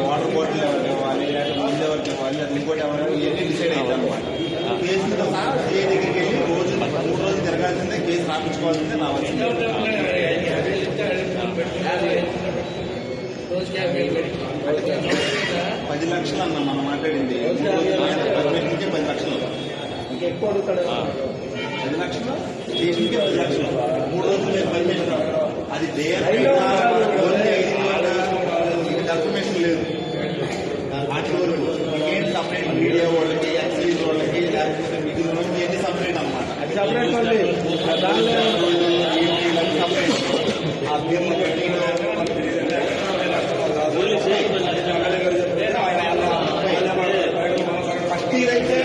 Water bottle ఎవరికి ఇవ్వాలి లేకపోతే ముందు ఎవరికి ఇవ్వాలి లేదా ఇంకోటి ఎవరు ఇవన్నీ డిసైడ్ అవుతాయి అనమాట దగ్గరికి వెళ్ళి రోజు మూడు రోజులు తిరగాల్సిందే కేసు రాపించుకోవాల్సిందే రావాల్సిందే పది లక్షలు అన్న మనం మాట్లాడింది పర్మిషన్కి పది లక్షలు అడుగుతాడు పది లక్షలు స్టేషన్కి పది లక్షలు మూడు రోజులు మీరు పర్మిషన్ అది ఉంటారు. సపరేట్ మళ్ళీ దానిలో ఆ భీమ పట్టి అయితే